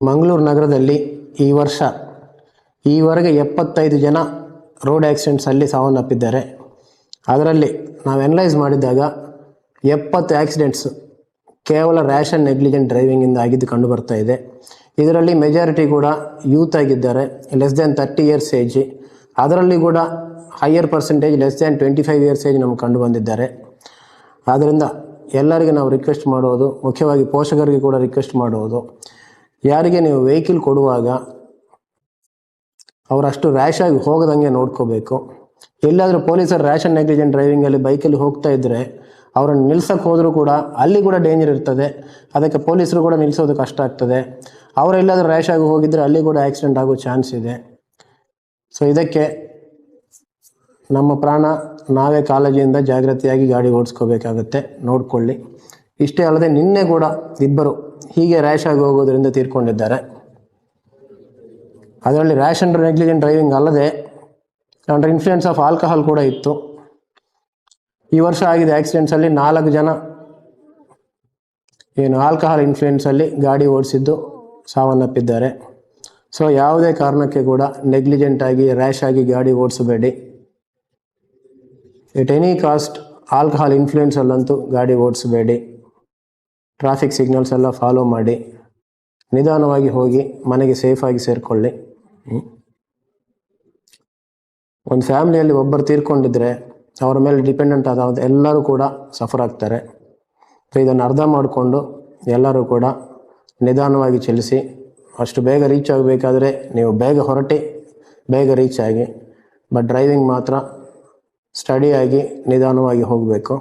ಮಂಗಳೂರು ನಗರದಲ್ಲಿ ಈ ವರ್ಷ ಈವರೆಗೆ ಎಪ್ಪತ್ತೈದು ಜನ ರೋಡ್ ಆಕ್ಸಿಡೆಂಟ್ಸಲ್ಲಿ ಸಾವನ್ನಪ್ಪಿದ್ದಾರೆ. ಅದರಲ್ಲಿ ನಾವು ಎನಲೈಸ್ ಮಾಡಿದಾಗ ಎಪ್ಪತ್ತು ಆಕ್ಸಿಡೆಂಟ್ಸ್ ಕೇವಲ ರ್ಯಾಷ್ ನೆಗ್ಲಿಜೆಂಟ್ ಡ್ರೈವಿಂಗಿಂದ ಆಗಿದ್ದು ಕಂಡು ಬರ್ತಾ ಇದೆ. ಇದರಲ್ಲಿ ಮೆಜಾರಿಟಿ ಕೂಡ ಯೂತ್ ಆಗಿದ್ದಾರೆ less than thirty years age ಅದರಲ್ಲಿ ಕೂಡ higher percentage less than twenty five years age ನಮ್ಗೆ ಕಂಡು ಬಂದಿದ್ದಾರೆ. ಆದ್ದರಿಂದ ಎಲ್ಲರಿಗೂ ನಾವು ರಿಕ್ವೆಸ್ಟ್ ಮಾಡೋದು, ಮುಖ್ಯವಾಗಿ ಪೋಷಕರಿಗೆ ಕೂಡ ರಿಕ್ವೆಸ್ಟ್ ಮಾಡೋದು. ಯಾರಿಗೆ ನೀವು ವೆಹಿಕಲ್ ಕೊಡುವಾಗ ಅವರಷ್ಟು ರ್ಯಾಶ್ ಆಗಿ ಹೋಗದಂಗೆ ನೋಡ್ಕೋಬೇಕು. ಎಲ್ಲಾದರೂ ಪೊಲೀಸರು ಆ್ಯಂಡ್ ನೆಗ್ಲಿಜೆಂಟ್ ಡ್ರೈವಿಂಗಲ್ಲಿ ಬೈಕಲ್ಲಿ ಹೋಗ್ತಾ ಇದ್ದರೆ ಅವರನ್ನು ನಿಲ್ಸಕ್ಕೆ ಹೋದರೂ ಕೂಡ ಅಲ್ಲಿ ಕೂಡ ಡೇಂಜರ್ ಇರ್ತದೆ. ಅದಕ್ಕೆ ಪೊಲೀಸರು ಕೂಡ ನಿಲ್ಲಿಸೋದು ಕಷ್ಟ ಆಗ್ತದೆ. ಅವರೆಲ್ಲಾದರೂ ರ್ಯಾಶ್ ಆಗಿ ಹೋಗಿದ್ದರೆ ಅಲ್ಲಿ ಕೂಡ ಆಕ್ಸಿಡೆಂಟ್ ಆಗೋ ಚಾನ್ಸ್ ಇದೆ. ಸೊ ಇದಕ್ಕೆ ನಮ್ಮ ಪ್ರಾಣ ನಾವೇ ಕಾಳಜಿಯಿಂದ ಜಾಗ್ರತೆಯಾಗಿ ಗಾಡಿ ಓಡಿಸ್ಕೋಬೇಕಾಗತ್ತೆ. ನೋಡ್ಕೊಳ್ಳಿ. ಇಷ್ಟೇ ಅಲ್ಲದೆ ನಿನ್ನೆ ಕೂಡ ಇಬ್ಬರು ಹೀಗೆ ರ್ಯಾಶ್ ಆಗಿ ಹೋಗೋದ್ರಿಂದ ತೀರ್ಕೊಂಡಿದ್ದಾರೆ. ಅದರಲ್ಲಿ ರ್ಯಾಶ್ ಅಂಡ್ ನೆಗ್ಲಿಜೆಂಟ್ ಡ್ರೈವಿಂಗ್ ಅಲ್ಲದೆ ಅಂಡರ್ ಇನ್ಫ್ಲೂಯೆನ್ಸ್ ಆಫ್ ಆಲ್ಕಹಾಲ್ ಕೂಡ ಇತ್ತು. ಈ ವರ್ಷ ಆಗಿದೆ ಆಕ್ಸಿಡೆಂಟ್ಸಲ್ಲಿ ನಾಲ್ಕು ಜನ ಏನು ಆಲ್ಕಹಾಲ್ ಇನ್ಫ್ಲೂಯೆನ್ಸಲ್ಲಿ ಗಾಡಿ ಓಡಿಸಿದ್ದು ಸಾವನ್ನಪ್ಪಿದ್ದಾರೆ. ಸೊ ಯಾವುದೇ ಕಾರಣಕ್ಕೆ ಕೂಡ ನೆಗ್ಲಿಜೆಂಟ್ ಆಗಿ ರ್ಯಾಶ್ ಆಗಿ ಗಾಡಿ ಓಡಿಸಬೇಡಿ. ಎಟ್ ಎನಿ ಕಾಸ್ಟ್ ಆಲ್ಕಹಾಲ್ ಇನ್ಫ್ಲೂಯೆನ್ಸಲ್ಲಂತೂ ಗಾಡಿ ಓಡಿಸಬೇಡಿ. ಟ್ರಾಫಿಕ್ ಸಿಗ್ನಲ್ಸ್ ಎಲ್ಲ ಫಾಲೋ ಮಾಡಿ, ನಿಧಾನವಾಗಿ ಹೋಗಿ ಮನೆಗೆ ಸೇಫಾಗಿ ಸೇರಿಕೊಳ್ಳಿ. ಒಂದು ಫ್ಯಾಮಿಲಿಯಲ್ಲಿ ಒಬ್ಬರು ತೀರ್ಕೊಂಡಿದ್ರೆ ಅವರ ಮೇಲೆ ಡಿಪೆಂಡೆಂಟ್ ಆದ ಎಲ್ಲರೂ ಕೂಡ ಸಫರ್ ಆಗ್ತಾರೆ. ಸೊ ಇದನ್ನು ಅರ್ಧ ಮಾಡಿಕೊಂಡು ಎಲ್ಲರೂ ಕೂಡ ನಿಧಾನವಾಗಿ ಚಲಿಸಿ, ಅಷ್ಟು ಬೇಗ ರೀಚ್ ಆಗಬೇಕಾದ್ರೆ ನೀವು ಬೇಗ ಹೊರಟಿ, ಬೇಗ ರೀಚ್ ಆಗಿ ಬಟ್ ಡ್ರೈವಿಂಗ್ ಮಾತ್ರ ಸ್ಟಡಿಯಾಗಿ ನಿಧಾನವಾಗಿ ಹೋಗಬೇಕು.